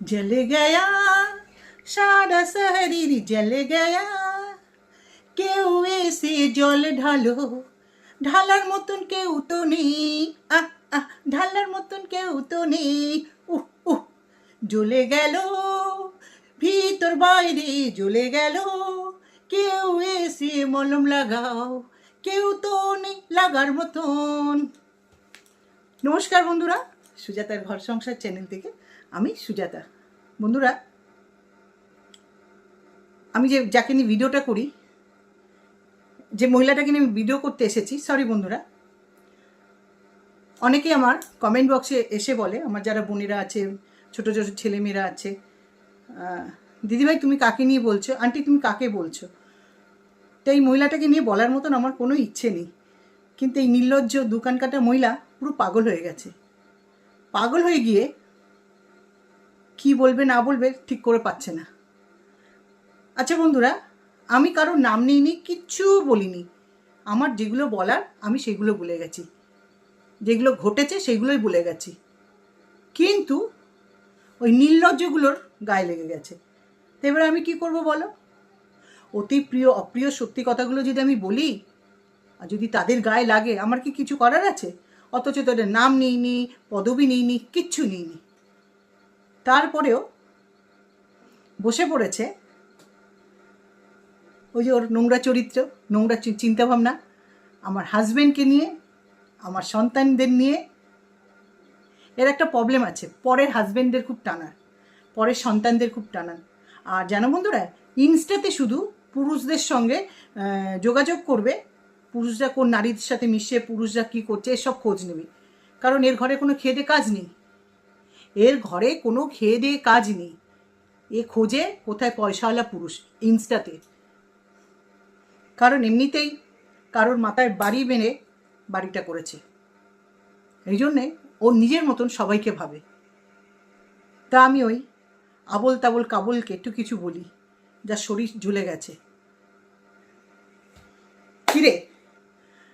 जल गया সারা শহরির জল গয়া কেউ এসে জল ঢালো ঢালার মতন কেউ তো নেই আহ আহ ঢালার মতন কেউ তো নেই উহ উহ জ্বলে গেল ভিতর বাইরে জ্বলে গেল কেউ এসে মলম লাগাও কেউ তো নেই লাগার মতন নমস্কার বন্ধুরা সুজাতার ঘর সংসার চ্যানেল থেকে আমি সুজাতা। বন্ধুরা, আমি যে, যাকে নিয়ে ভিডিওটা করি, যে মহিলাটাকে নিয়ে আমি ভিডিও করতে এসেছি সরি বন্ধুরা অনেকে আমার কমেন্ট বক্সে এসে বলে, আমার যারা বোনেরা আছে, ছোটো ছোটো ছেলেমেয়েরা আছে দিদিভাই, তুমি কাকে নিয়ে বলছো? আন্টি, তুমি কাকে বলছো? তো এই মহিলাটাকে নিয়ে বলার মতন আমার কোনো ইচ্ছে নেই। কিন্তু এই নির্লজ্জ দোকান কাটা মহিলা পুরো পাগল হয়ে গেছে। পাগল হয়ে গিয়ে কি বলবে না বলবে ঠিক করে পাচ্ছে না। আচ্ছা বন্ধুরা, আমি কারোর নাম নিইনি, কিচ্ছু বলিনি। আমার যেগুলো বলার আমি সেগুলো বলে গেছি। যেগুলো ঘটেছে সেগুলোই বলে গেছি। কিন্তু ওই নির্লজ্জগুলোর গায়ে লেগে গেছে। তো এবার আমি কি করব বলো? অতি প্রিয়, অপ্রিয় সত্যি কথাগুলো যদি আমি বলি, আর যদি তাদের গায়ে লাগে, আমার কি কিছু করার আছে? অথচ তাদের নাম নিইনি, পদবি নিইনি, কিচ্ছু নিইনি। তারপরেও বসে পড়েছে ওই যে ওর নোংরা চরিত্র, নোংরা চিন্তাভাবনা, আমার হাজব্যান্ডকে নিয়ে, আমার সন্তানদের নিয়ে। এর একটা প্রবলেম আছে, পরের হাজব্যান্ডদের খুব টানার, পরের সন্তানদের খুব টানান আর জানো বন্ধুরা, ইনস্টাতে শুধু পুরুষদের সঙ্গে যোগাযোগ করবে, পুরুষরা কোন নারীর সাথে মিশে, পুরুষরা কী করছে, এসব খোঁজ নেবে। কারণ এর ঘরে কোনো খেয়ে কাজ নেই। এর ঘরে কোনো খেয়ে দিয়ে কাজ নেই। এ খোঁজে কোথায় পয়সাওয়ালা পুরুষ, ইনস্টাতে। কারণ এমনিতেই কারোর মাথায় বাড়ি বেঁধে বাড়িটা করেছে। এই জন্যে ও নিজের মতন সবাইকে ভাবে। তা আমি ওই আবল তাবল কাবলকে একটু কিছু বলি, যা শরীর ঝুলে গেছে। কিরে?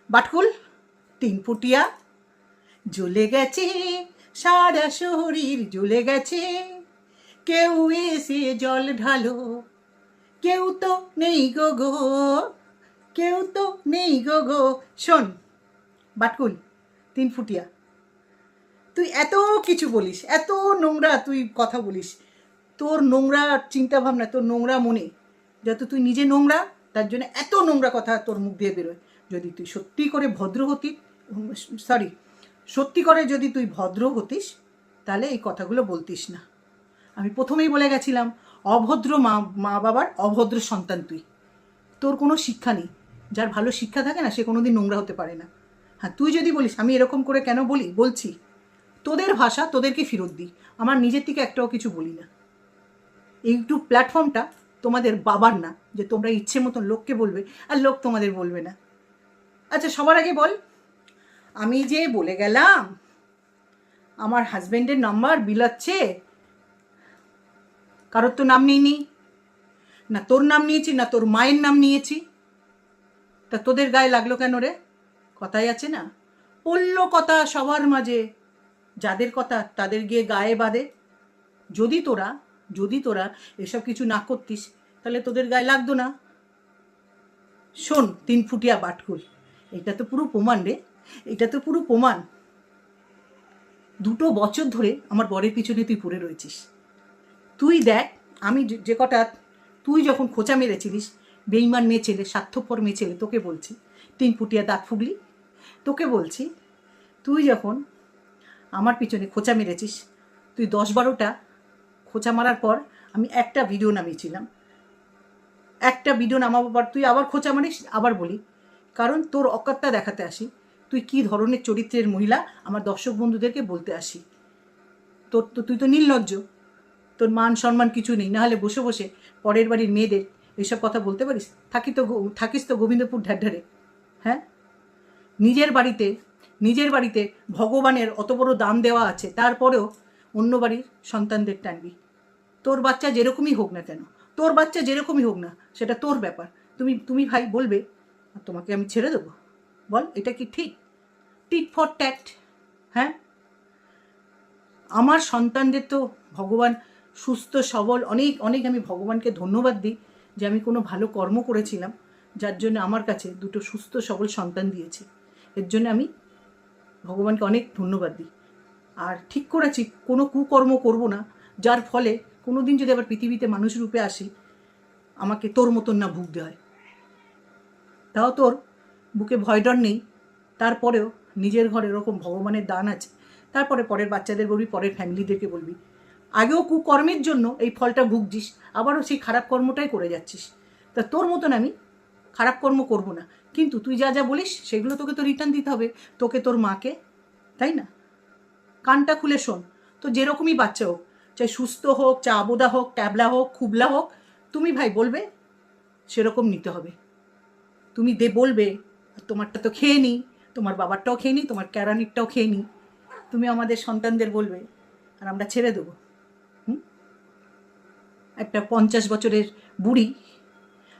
বাটকুল? তিন ফুটিয়া জ্বলে গেছে সারা শরীর জ্বলে গেছে। কেউ এসে জল ঢালো, কেউ তো নেই গো গো, কেউ তো নেই গো গো। শোন, বাটকুল, তিন ফুটিয়া, তুই এত কিছু বলিস, এত নোংরা তুই কথা বলিস। তোর নোংরা চিন্তা ভাবনা তোর নোংরা মনে, যত তুই নিজে নোংরা, তার জন্য এত নোংরা কথা তোর মুখ দিয়ে বেরোয়। যদি তুই সত্যি করে ভদ্র হতি সরি সত্যি করে যদি তুই ভদ্র হতিস, তাহলে এই কথাগুলো বলতিস না। আমি প্রথমেই বলে গেছিলাম, অভদ্র মা মা বাবার অভদ্র সন্তান তুই। তোর কোনো শিক্ষা নেই। যার ভালো শিক্ষা থাকে না, সে কোনোদিন নোংরা হতে পারে না। হ্যাঁ তুই যদি বলিস, আমি এরকম করে কেন বলি? বলছি, তোদের ভাষা তোদেরকে ফেরত দিই। আমার নিজের থেকে একটাও কিছু বলি না। ইউটিউব প্ল্যাটফর্মটা তোমাদের বাবার না, যে তোমরা ইচ্ছে মতন লোককে বলবে, আর লোক তোমাদের বলবে না। আচ্ছা সবার আগে বল আমি যে বলে গেলাম, আমার হাজব্যান্ডের নাম্বার বিলাচ্ছে কারোর তো নাম নিইনি। না তোর নাম নিয়েছি, না তোর মায়ের নাম নিয়েছি। তা তোদের গায়ে লাগল কেন রে? কথাই আছে না। পড়ল কথা সবার মাঝে। যাদের কথা তাদের গিয়ে গায়ে বাঁধে। যদি তোরা যদি তোরা এসব কিছু না করতিস, তাহলে তোদের গায়ে লাগতো না। শোন, তিন ফুটিয়া বাটকুল। এটা তো পুরো প্রমাণ রে। এটা তো পুরো প্রমাণ। দুটো বছর ধরে আমার বরের পিছনে তুই পড়ে রয়েছিস। তুই দেখ, আমি যে- কটা তুই যখন খোঁচা মেরেছিলিস, বেইমান মেয়ে ছেলে, স্বার্থপর মেয়ে ছেলে, তোকে বলছি তিন ফুটিয়া দাঁত ফুগলি, তোকে বলছি, তুই যখন আমার পিছনে খোঁচা মেরেছিস, তুই দশ বারোটা খোঁচা মারার পর আমি একটা ভিডিও নামিয়েছিলাম। একটা ভিডিও নামাবার তুই আবার খোঁচা মারিস, আবার বলি, কারণ তোর অকাত্তা দেখাতে আসি। তুই কি ধরনের চরিত্রের মহিলা? আমার দর্শক বন্ধুদেরকে বলতে আসি। তোর তো, তুই তো নির্লজ্জ। তোর মান সম্মান কিছু নেই। নাহলে বসে বসে পরের বাড়ির মেয়েদের এসব কথা বলতে পারিস? থাকি তো থাকিস তো গোবিন্দপুর ঢাড্ঢারে হ্যাঁ? নিজের বাড়িতে নিজের বাড়িতে ভগবানের অত বড় দাম দেওয়া আছে, তারপরেও অন্য বাড়ির সন্তানদের টানবি। তোর বাচ্চা যেরকমই হোক না কেন, তোর বাচ্চা যেরকমই হোক না, সেটা তোর ব্যাপার। তুমি তুমি ভাই বলবে, তোমাকে আমি ছেড়ে দেবো। বল, এটা কি ঠিক? টিট ফর ট্যাট হ্যাঁ? আমার সন্তানদের তো ভগবান সুস্থ, সবল, অনেক অনেক আমি ভগবানকে ধন্যবাদ দিই যে আমি কোনো ভালো কর্ম করেছিলাম, যার জন্য আমার কাছে দুটো সুস্থ, সবল সন্তান দিয়েছে। এর জন্য আমি ভগবানকে অনেক ধন্যবাদ দিই। আর ঠিক করেছি, কোনো কুকর্ম করব না, যার ফলে কোনো দিন যদি আবার পৃথিবীতে মানুষ রূপে আসি, আমাকে তোর মতন না ভুগতে হয়। তাও তোর বুকে ভয় ডর নেই, তারপরেও নিজের ঘরে এরকম ভগবানের দান আছে, তারপরে পরের বাচ্চাদের বলবি, পরের ফ্যামিলিদেরকে বলবি। আগেও কুকর্মের জন্য এই ফলটা ভুগছিস, আবারও সেই খারাপ কর্মটাই করে যাচ্ছিস। তা তোর মতন আমি খারাপ কর্ম করব না। কিন্তু তুই যা যা বলিস, সেগুলো তোকে তো রিটার্ন দিতে হবে, তোকে তোর মাকে, তাই না? কানটা খুলে শোন। তো যেরকমই বাচ্চা হোক, চাই সুস্থ হোক, চা আবোদা হোক, ট্যাবলা হোক, খুবলা হোক, তুমি ভাই বলবে, সেরকম নিতে হবে। তুমি দে বলবে, তোমারটা তো খেয়ে নিই তোমার বাবারটাও খেয়ে নিই তোমার ক্যারানিরটাও খেয়ে নিই তুমি আমাদের সন্তানদের বলবে, আর আমরা ছেড়ে দেবো। একটা পঞ্চাশ বছরের বুড়ি,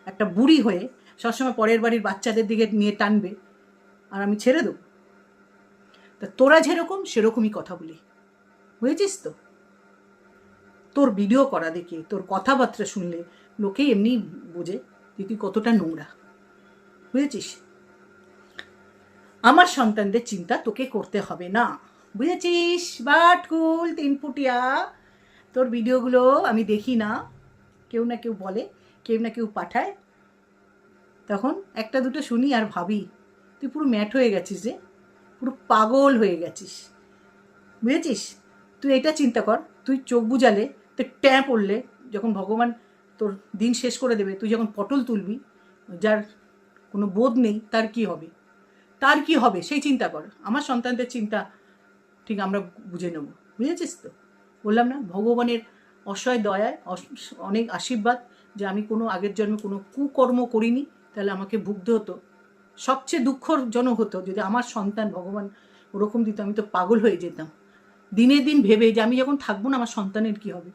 একটা বুড়ি হয়ে সবসময় পরের বাড়ির বাচ্চাদের দিকে নিয়ে টানবে, আর আমি ছেড়ে দেবো। তা তোরা যেরকম, সেরকমই কথা বলি। বুঝেছিস তো? তোর ভিডিও করা দেখে, তোর কথাবার্তা শুনলে লোকেই এমনি বোঝে যে তুই কতটা নোংরা। বুঝেছিস? আমার সন্তানদের চিন্তা তোকে করতে হবে না। বুঝেছিস? বাট কুল তিন ফুটিয়া। তোর ভিডিওগুলো আমি দেখি না। কেউ না কেউ বলে, কেউ না কেউ পাঠায়। তখন একটা দুটো শুনি আর ভাবি, তুই পুরো ম্যাট হয়ে গেছিস রে। পুরো পাগল হয়ে গেছিস। বুঝেছিস? তুই এটা চিন্তা কর, তুই চোখ বুঝালে তুই ট্যাঁ পড়লে, যখন ভগবান তোর দিন শেষ করে দেবে, তুই যখন পটল তুলবি, যার কোনো বোধ নেই, তার কি হবে? তার কি হবে? সেই চিন্তা কর। আমার সন্তানদের চিন্তা ঠিক আমরা বুঝে নেব। বুঝেছিস তো? বললাম না, ভগবানের অসহায় দয়ায় অনেক আশীর্বাদ যে আমি কোনো আগের জন্মে কোনো কুকর্ম করিনি, তাহলে আমাকে ভুগতে হতো। সবচেয়ে দুঃখজনক হতো যদি আমার সন্তান ভগবান ওরকম দিত, আমি তো পাগল হয়ে যেতাম। দিনে দিন ভেবে যে আমি যখন থাকব না, আমার সন্তানের কি হবে?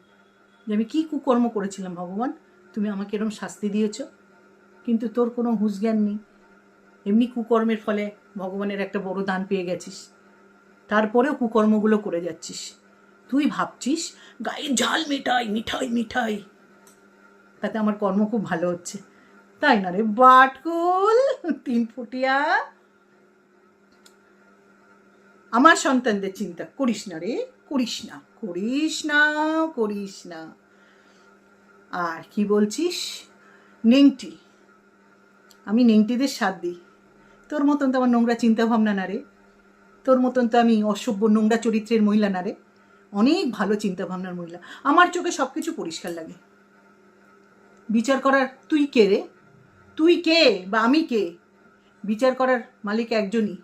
যে আমি কী কুকর্ম করেছিলাম, ভগবান? তুমি আমাকে এরকম শাস্তি দিয়েছ। কিন্তু তোর কোনো হুঁশ জ্ঞান নেই। এমনি কুকর্মের ফলে ভগবানের একটা বড় দান পেয়ে গেছিস। তারপরেও কুকর্মগুলো করে যাচ্ছিস। তুই ভাবছিস, গায়ে ঝাল মিঠাই মিঠাই মিঠাই। তাতে আমার কর্ম খুব ভালো হচ্ছে। তাই না রে বাটকুল? তিন ফুটিয়া। আমার সন্তানদের চিন্তা, করিস না রে, করিস না করিস না করিস না। আর কি বলছিস? নেংটি। আমি নেংটিদের সাথ দিই। তোর মতন তো আমার নোংরা চিন্তা ভাবনা না রে। তোর মতন তো আমি অসভ্য নোংরা চরিত্রের মহিলা না রে। অনেক ভালো চিন্তা ভাবনার মহিলা। আমার চোখে সব কিছু পরিষ্কার লাগে। বিচার করার তুই কে রে? তুই কে বা আমি কে? বিচার করার মালিক একজনই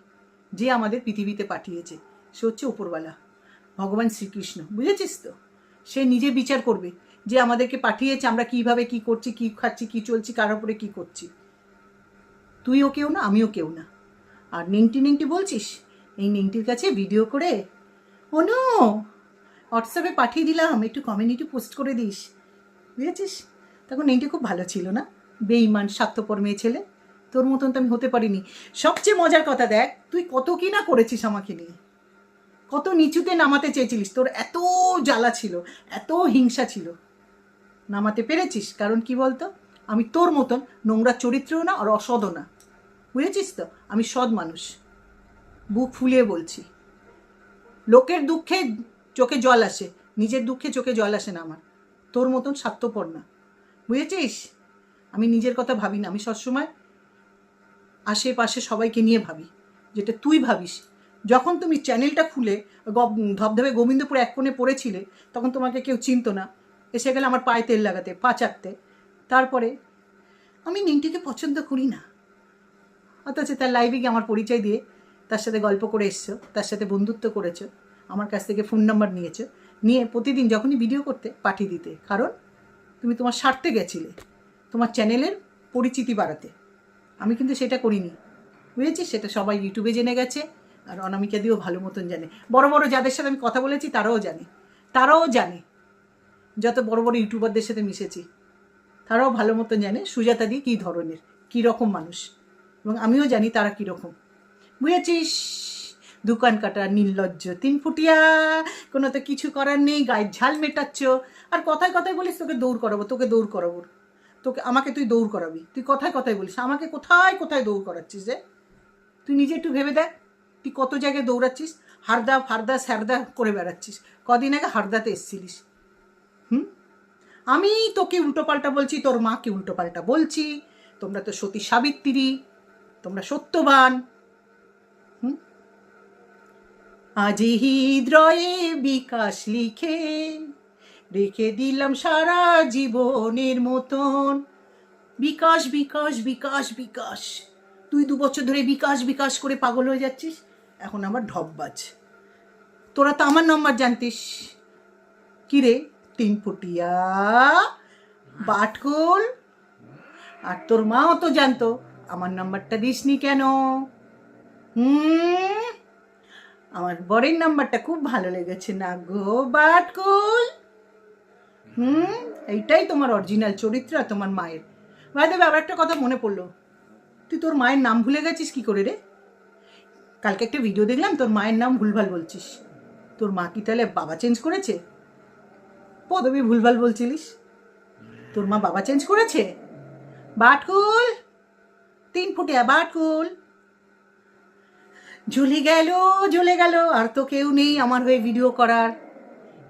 যে আমাদের পৃথিবীতে পাঠিয়েছে। সে হচ্ছে উপরওয়ালা, ভগবান শ্রীকৃষ্ণ। বুঝেছিস তো? সে নিজে বিচার করবে যে আমাদেরকে পাঠিয়েছে, আমরা কীভাবে কি করছি, কি খাচ্ছি, কি চলছি, কার উপরে কি করছি। তুইও কেউ না, আমিও কেউ না। আর নেংটি নেংটি বলছিস? এই নেংটির কাছে ভিডিও করে? অনু হোয়াটসঅ্যাপে পাঠিয়ে দিলাম, একটু কমিউনিটি পোস্ট করে দিস। বুঝেছিস? তখন নেংটি খুব ভালো ছিল না? বেইমান স্বার্থপর মেয়ে ছেলে। তোর মতন তো আমি হতে পারিনি। সবচেয়ে মজার কথা দেখ, তুই কত কি না করেছিস আমাকে নিয়ে। কত নিচুতে নামাতে চেয়েছিলিস, তোর এত জ্বালা ছিল, এত হিংসা ছিল। নামাতে পেরেছিস? কারণ কি বলতো? আমি তোর মতন নোংরা চরিত্রও না আর অসদও না। বুঝেছিস তো? আমি সৎ মানুষ। বুক ফুলিয়ে বলছি। লোকের দুঃখে চোখে জল আসে। নিজের দুঃখে চোখে জল আসে না আমার। তোর মতন স্বার্থপর না। বুঝেছিস? আমি নিজের কথা ভাবি না। আমি সবসময় আশেপাশে সবাইকে নিয়ে ভাবি, যেটা তুই ভাবিস। যখন তুমি চ্যানেলটা খুলে ধবধবে গোবিন্দপুর এক কোণে পড়েছিলে, তখন তোমাকে কেউ চিনতো না। এসে গেলে আমার পায়ে তেল লাগাতে পা চাটতে তারপরে আমি নিংটিকে পছন্দ করি না। অথচ তার লাইভে গিয়ে আমার পরিচয় দিয়ে তার সাথে গল্প করে এসছো, তার সাথে বন্ধুত্ব করেছ, আমার কাছ থেকে ফোন নাম্বার নিয়েছো, নিয়ে প্রতিদিন যখনই ভিডিও করতে পাঠিয়ে দিতে। কারণ তুমি তোমার স্বার্থে গেছিলে, তোমার চ্যানেলের পরিচিতি বাড়াতে। আমি কিন্তু সেটা করিনি। বুঝেছি সেটা সবাই ইউটিউবে জেনে গেছে, আর অনামিকা দিয়েও ভালো মতন জানে। বড় বড় যাদের সাথে আমি কথা বলেছি, তারাও জানে। তারাও জানে। যত বড় বড় ইউটিউবারদের সাথে মিশেছি, তারাও ভালো মতন জানে সুজাতা দি কী ধরনের, কী রকম মানুষ। এবং আমিও জানি তারা কীরকম। বুঝেছিস? দোকান কাটা, নির্লজ্জ, তিন ফুটিয়া। কোনো তো কিছু করার নেই, গায়ের ঝাল মেটাচ্ছ। আর কথায় কথায় বলিস, তোকে দৌড় করাবো, তোকে দৌড় করাবো। তোকে, আমাকে তুই দৌড় করাবি। তুই কথায় কথায় বলিস, আমাকে কোথায় কোথায় দৌড় করাচ্ছিস রে? তুই নিজে একটু ভেবে দেখ, তুই কত জায়গায় দৌড়াচ্ছিস, হারদা, ফারদা, স্যারদা করে বেড়াচ্ছিস। কদিন আগে হারদাতে এসছিলিস। হুম? আমি তোকে উল্টোপাল্টা বলছি, তোর মাকে উল্টোপাল্টা বলছি। তোমরা তো সতী সাবিত্রী। তোমরা সত্যবান। আজি হৃদয়ে বিকাশ লিখে রেখে দিলাম সারা জীবনের মতন। বিকাশ বিকাশ বিকাশ বিকাশ। তুই দু বছর ধরে বিকাশ বিকাশ করে পাগল হয়ে যাচ্ছিস? এখন আমার ঢপবাজ তোরা তো আমার নম্বর জানতিস। কিরে? তিন ফুটিয়া বাটকুল? আর তোর মাও তো জানতো। আমার নাম্বারটা দিসনি কেন? হুম? আমার বরের নাম্বারটা খুব ভালো লেগেছে না গো বাটকুল। হুম? এইটাই তোমার অরিজিনাল চরিত্র আর তোমার মায়ের। ভাই দেবে আবার একটা কথা মনে পড়ল। তুই তোর মায়ের নাম ভুলে গেছিস কি করে রে? কালকে একটা ভিডিও দেখলাম, তোর মায়ের নাম ভুলভাল বলছিস। তোর মা কি তাহলে বাবা চেঞ্জ করেছে? পদবি ভুলভাল বলছিলিস। তোর মা বাবা চেঞ্জ করেছে? বাটকুল! তিন ফুটিয়া বাটকুল ঝুলে গেল ঝুলে গেল, আর তো কেউ নেই আমার হয়ে ভিডিও করার।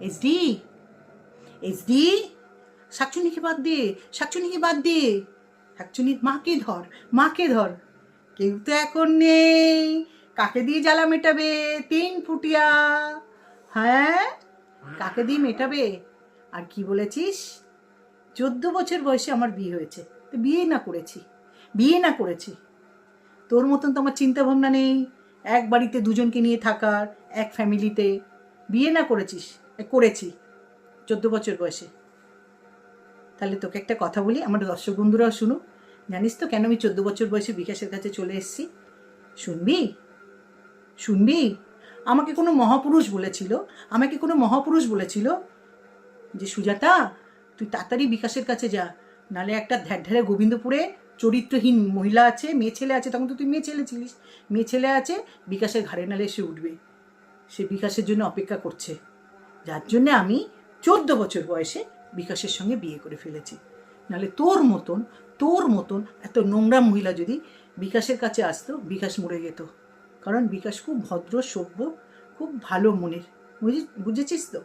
এসডি এসডি শাকচুনিকে বাদ দে, শাকচুনিকে বাদ দে। শাকচুনির মাকে ধর মাকে ধর। কেউ তো এখন নেই। কাকে দিয়ে জ্বালা মেটাবে? তিন ফুটিয়া। হ্যাঁ? কাকে দিয়ে মেটাবে? আর কি বলেছিস? চোদ্দ বছর বয়সে আমার বিয়ে হয়েছে, তো বিয়ে না করেছি। বিয়ে না করেছি। তোর মতন তো আমার চিন্তা ভাবনা নেই। এক বাড়িতে দুজনকে নিয়ে থাকার, এক ফ্যামিলিতে বিয়ে না করেছিস করেছি চোদ্দ বছর বয়সে। তাহলে তোকে একটা কথা বলি, আমার দর্শক বন্ধুরাও শুনুক জানিস তো কেন আমি চোদ্দ বছর বয়সে বিকাশের কাছে চলে এসেছি? শুনবি? শুনবি? আমাকে কোনো মহাপুরুষ বলেছিল, আমাকে কোনো মহাপুরুষ বলেছিল যে, সুজাতা, তুই তাড়াতাড়ি বিকাশের কাছে যা, নালে একটা ধ্যাঢ্যারে গোবিন্দপুরে চরিত্রহীন মহিলা আছে, মেয়ে ছেলে আছে, তখন তো তুই মেয়ে ছেলে ছিলিস। মেয়ে ছেলে আছে, বিকাশের ঘাড়ে নালে এসে উঠবে। সে বিকাশের জন্য অপেক্ষা করছে। যার জন্যে আমি চোদ্দ বছর বয়সে বিকাশের সঙ্গে বিয়ে করে ফেলেছি। নাহলে তোর মতন তোর মতন এত নোংরা মহিলা যদি বিকাশের কাছে আসতো, বিকাশ মরে যেত। কারণ বিকাশ খুব ভদ্র, সভ্য, খুব ভালো মনের। বুঝি বুঝেছিস তো?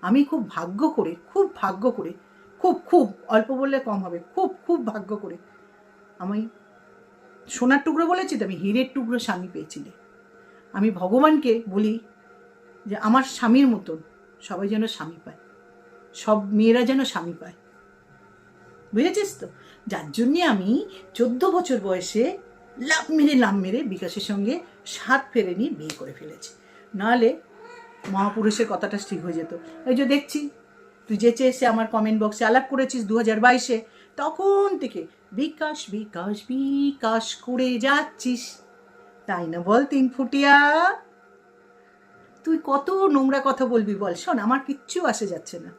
আমি খুব ভাগ্য করে, খুব ভাগ্য করে, খুব খুব, অল্প বললে কম হবে, খুব খুব ভাগ্য করে আমি সোনার টুকরো বলেছি তো, আমি হীরের টুকরো স্বামী পেয়েছিলে। আমি ভগবানকে বলি যে, আমার স্বামীর মতন সবাই যেন স্বামী পায়, সব মেয়েরা যেন স্বামী পায়। বুঝেছিস তো? যার জন্যে আমি চোদ্দ বছর বয়সে লাভ মেরে লাভ মেরে বিকাশের সঙ্গে সাত ফেরে নিয়ে বিয়ে করে ফেলেছি। নাহলে মহাপুরুষের কথাটা ঠিক হয়ে যেত। এই যে দেখছি, তুই যেচে এসে আমার কমেন্ট বক্সে আলাপ করেছিস দু হাজার বাইশে, তখন থেকে বিকাশ বিকাশ বিকাশ করে যাচ্ছিস। তাই না বল, তিন ফুটিয়া? তুই কত নোংরা কথা বলবি বল, শোন, আমার কিচ্ছু আসে যাচ্ছে না।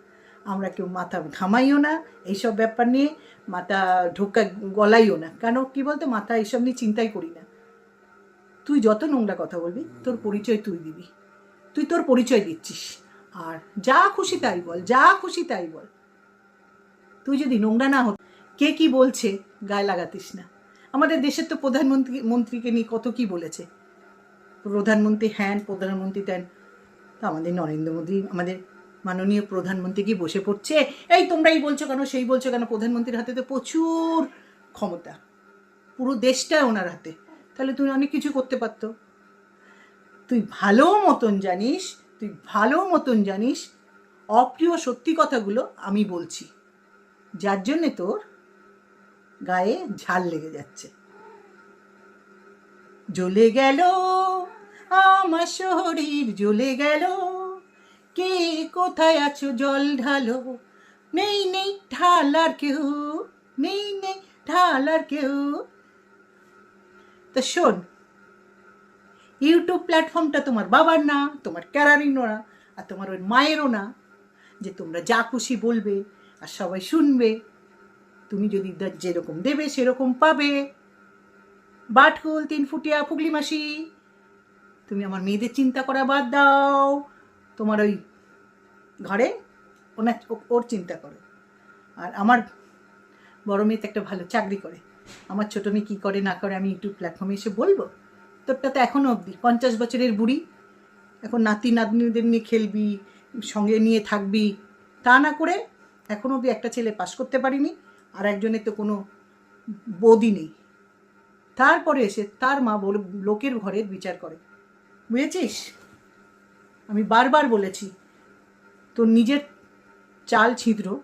আমরা কেউ মাথা ঘামাইও না, এইসব ব্যাপার নিয়ে মাথা ঢোকা গলাইও না। কেন, কি বলতো, মাথা এইসব নিয়ে চিন্তাই করি না। তুই যত নোংরা কথা বলবি, তোর পরিচয় তুই দিবি। তুই তোর পরিচয় দিচ্ছিস। আর যা খুশি তাই বল, যা খুশি তাই বল। তুই যদি নোংরা না হত কে কি বলছে গায়ে লাগাতিস না। আমাদের দেশের তো প্রধানমন্ত্রী, মন্ত্রীকে নিয়ে কত কি বলেছে। প্রধানমন্ত্রী হ্যান, প্রধানমন্ত্রী দেন তো আমাদের নরেন্দ্র মোদী, আমাদের মাননীয় প্রধানমন্ত্রী কি বসে পড়ছে? এই তোমরাই বলছো কেন, সেই বলছো কেন? প্রধানমন্ত্রীর হাতে তো প্রচুর ক্ষমতা। পুরো দেশটা ওনার হাতে। তাহলে তুমি অনেক কিছু করতে পারতো। তুই ভালো মতন জানিস, তুই ভালো মতন জানিস, অপ্রিয় সত্যি কথাগুলো আমি বলছি। যার জন্যে তোর গায়ে ঝাল লেগে যাচ্ছে। জ্বলে গেল আমার শরীর, জ্বলে গেল। কে কোথায় আছো? জল ঢালো। নেই নেই ঢালার কেউ, নেই নেই ঢালার কেউ। তা শোন, ইউটিউব প্ল্যাটফর্মটা তোমার বাবার না, তোমার ক্যারারিনও না আর তোমার ওই মায়েরও না, যে তোমরা যা খুশি বলবে আর সবাই শুনবে। তুমি যদি যেরকম দেবে, সেরকম পাবে। বাটকুল, তিন ফুটিয়া ফুগলি মাসি, তুমি আমার মেয়েদের চিন্তা করা বাদ দাও। তোমার ওই ঘরে ওনার ওর চিন্তা করো। আর আমার বড় মেয়ে তো একটা ভালো চাকরি করে। আমার ছোটো মেয়ে কী করে, না করে, আমি ইউটিউব প্ল্যাটফর্মে এসে বলব? তোরটা তো এখনও অবধি, পঞ্চাশ বছরের বুড়ি। এখন নাতি নাতনিদের নিয়ে খেলবি, সঙ্গে নিয়ে থাকবি। তা না করে এখনও অবধি একটা ছেলে পাশ করতে পারিনি। আর একজনের তো কোনো বদি নেই। তারপরে এসে তার মা বলে, লোকের ঘরের বিচার করে। বুঝেছিস? আমি বারবার বলেছি, তোর নিজের চাল ছিদ্র,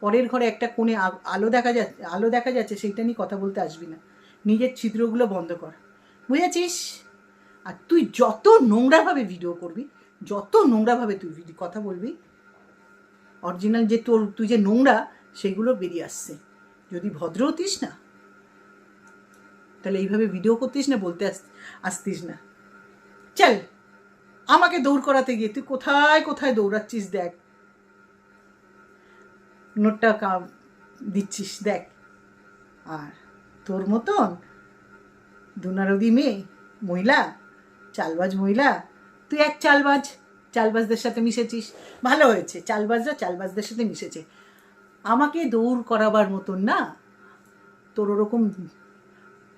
পরের ঘরে একটা কোণে আলো দেখা যাচ্ছে আলো দেখা যাচ্ছে, সেইটা নিয়ে কথা বলতে আসবি না। নিজের ছিদ্রগুলো বন্ধ কর। বুঝেছিস? আর তুই যত নোংরাভাবে ভিডিও করবি, যত নোংরাভাবে তুই কথা বলবি অরিজিনাল যে তোর তুই যে নোংরা, সেগুলো বেরিয়ে আসছে। যদি ভদ্র হতিস না, তাহলে এইভাবে ভিডিও করতিস না, বলতে আস, আসতিস না। চল, আমাকে দৌড় করাতে গিয়ে, তুই কোথায় কোথায় দৌড়াচ্ছিস দেখ। নোটটা দিচ্ছিস, দেখ। আর তোর মতন দুনারদি মেয়ে, মহিলা, চালবাজ মহিলা, তুই এক চালবাজ, চালবাজদের সাথে মিশেছিস। ভালো হয়েছে, চালবাজরা চালবাজদের সাথে মিশেছে। আমাকে দৌড় করাবার মতন না। তোর ওরকম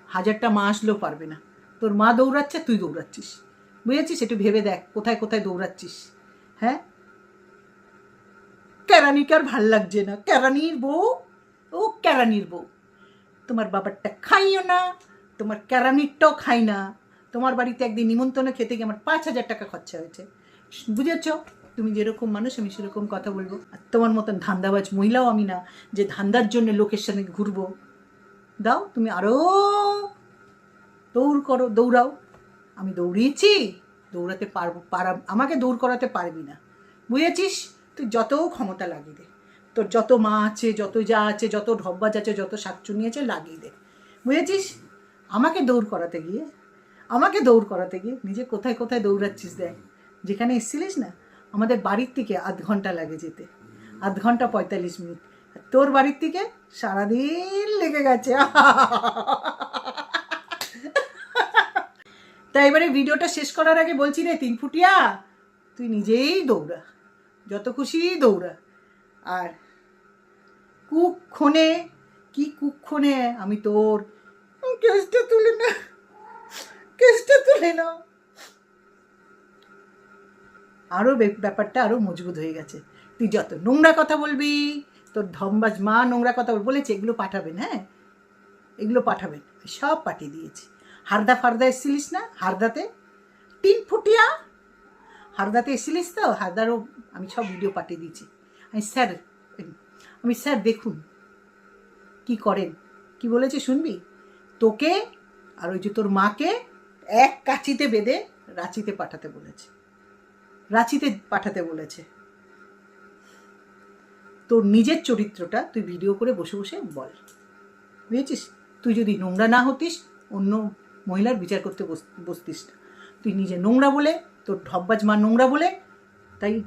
হাজারটা মা আসলেও পারবে না। তোর মা দৌড়াচ্ছে, তুই দৌড়াচ্ছিস। বুঝেছিস? একটু ভেবে দেখ, কোথায় কোথায় দৌড়াচ্ছিস হ্যাঁ? কেরানিকে আর ভালো লাগছে না। কেরানির বউ? ও কেরানির বউ। তোমার বাবারটা খাইও না, তোমার কেরানিরটাও খাই না। তোমার বাড়িতে একদিন নিমন্ত্রণে খেতে গিয়ে আমার পাঁচ হাজার টাকা খরচা হয়েছে। বুঝেছ? তুমি যেরকম মানুষ, আমি সেরকম কথা বলব। আর তোমার মতন ধান্দাবাজ মহিলাও আমি না, যে ধান্দার জন্য লোকের সাথে ঘুরবো। দাও, তুমি আরও দৌড় করো, দৌড়াও। আমি দৌড়িয়েছি, দৌড়াতে পারব, পারা, আমাকে দৌড় করাতে পারবি না। বুঝেছিস? তুই যত ক্ষমতা লাগিয়ে দে। তোর যত মা আছে, যত যা আছে, যত ঢব্বাজ আছে, যত শাকচুনি আছে, লাগিয়ে দে। বুঝেছিস? আমাকে দৌড় করাতে গিয়ে, আমাকে দৌড় করাতে গিয়ে নিজে কোথায় কোথায় দৌড়াচ্ছিস দেখ। যেখানে এসেছিলিস না আমাদের বাড়ির থেকে আধ ঘণ্টা লাগে যেতে। আধ ঘণ্টা পঁয়তাল্লিশ মিনিট। তোর বাড়ির থেকে সারাদিন লেগে গেছে। তা এবারে ভিডিওটা শেষ করার আগে বলছি রে, তিন ফুটিয়া, তুই নিজেই দৌড়া। যত খুশি দৌড়া। আর কুক্ষণে, কি কুক্ষণে আমি তোর কেসটা তুলে না, কেসটা তুলে নাও। আরও ব্যাপারটা আরও মজবুত হয়ে গেছে। তুই যত নোংরা কথা বলবি, তোর ধমবাজ মা নোংরা কথা বলেছে, এগুলো পাঠাবেন হ্যাঁ? এগুলো পাঠাবেন। সব পাঠিয়ে দিয়েছি। হারদা ফারদা এসেছিলিস না? হারদাতে? তিন ফুটিয়া? হারদাতে এসেছিলিস তো? হারদারও আমি সব ভিডিও পাঠিয়ে দিয়েছি। আমি, স্যার আমি, স্যার, দেখুন, কি করেন? কি বলেছে শুনবি? তোকে আর ওই যে তোর মাকে এক কাচিতে বেঁধে রাঁচিতে পাঠাতে বলেছে। রাঁচিতে পাঠাতে বলেছে। তোর নিজের চরিত্রটা তুই ভিডিও করে বসে বসে বল। বুঝেছিস? তুই যদি নোংরা না হতিস, অন্য মহিলার বিচার করতে বস- বসতিস না। তুই নিজে নোংরা বলে, তোর ঢব্বাজ মা নোংরা বলে, তাই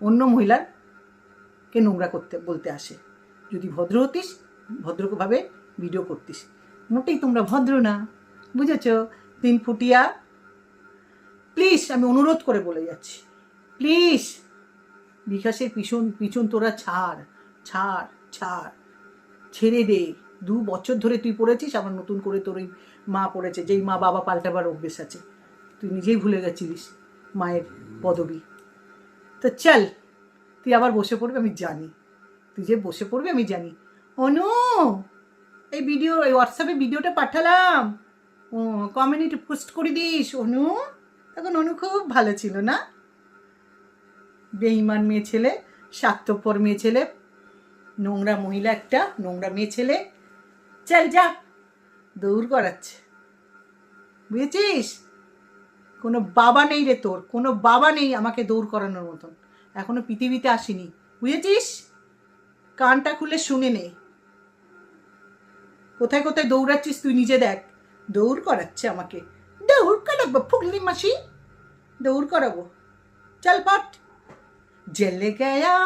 অন্য মহিলার কে নোংরা করতে, বলতে আসে। যদি ভদ্র হতিস ভদ্রভাবে ভিডিও করতিস। মোটেই তোমরা ভদ্র না। বুঝেছ? তিন ফুটিয়া প্লিজ, আমি অনুরোধ করে বলে যাচ্ছি। প্লিজ। বিকাশের পিছন পিছন তোরা ছাড় ছাড় ছাড়। ছেড়ে দে। দু বছর ধরে তুই পড়েছিস, আবার নতুন করে তোর ওই মা পড়েছে, যেই মা বাবা পাল্টাবার অভ্যেস আছে। তুই নিজেই ভুলে গেছিলিস মায়ের পদবী। তো চল, তুই আবার বসে পড়বি, আমি জানি। তুই যে বসে পড়বি, আমি জানি। অনু, এই ভিডিও এই হোয়াটসঅ্যাপে ভিডিওটা পাঠালাম। ও কমিউনিটি পোস্ট করে দিস, অনু। তখন অনু খুব ভালো ছিল, না? বেঈমান মেয়ে ছেলে, স্বার্থপর মেয়ে ছেলে, নোংরা মহিলা একটা, নোংরা মেয়ে ছেলে। চল যা, দৌড় করাচ্ছে। বুঝেছিস? কোনো বাবা নেই রে তোর, কোনো বাবা নেই আমাকে দৌড় করানোর মতন। এখনও পৃথিবীতে আসিনি, বুঝেছিস? কানটা খুলে শুনে নে। কোথায় কোথায় দৌড়াচ্ছিস তুই নিজে দেখ। দৌড় করাচ্ছে আমাকে। দৌড় করাবো ফুগলি মাসি দৌড় করাবো। চল পট জলে গয়া,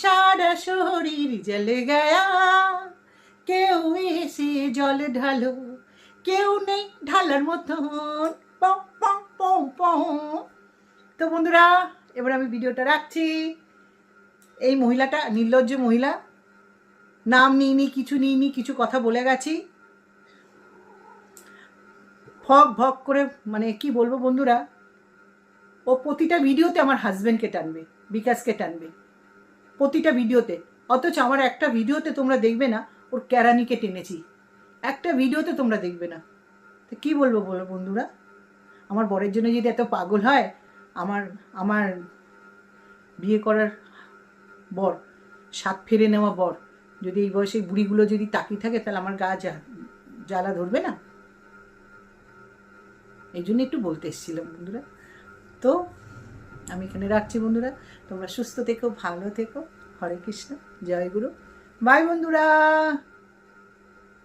সারা শরীর জলে গয়া। কেউ এসে জল ঢালো, কেউ নেই ঢালার মতন। তো বন্ধুরা, এবার আমি ভিডিওটা রাখছি। এই মহিলাটা, নির্লজ্জ মহিলা। নাম নিইনি কিছু নিইনি কিছু কথা বলে গেছি। ফক, ভক করে মানে কি বলব বন্ধুরা? ও প্রতিটা ভিডিওতে আমার হাজব্যান্ডকে টানবে বিকাশকে টানবে। প্রতিটা ভিডিওতে। অথচ আমার একটা ভিডিওতে তোমরা দেখবে না, ওর ক্যারানিকে টেনেছি। একটা ভিডিওতে তোমরা দেখবে না। তো কী বলব বলো বন্ধুরা? আমার বরের জন্য যদি এত পাগল হয়, আমার আমার বিয়ে করার বর সাত ফেরে নেওয়া বর, যদি এই বয়সে বুড়িগুলো যদি তাকিয়ে থাকে, তাহলে আমার গা জ্বালা ধরবে না? এই জন্য একটু বলতে এসেছিলাম বন্ধুরা। তো আমি এখানে রাখছি বন্ধুরা। তোমরা সুস্থ থেকো, ভালো থেকো। হরে কৃষ্ণ। জয় গুরু। বাই বন্ধুরা।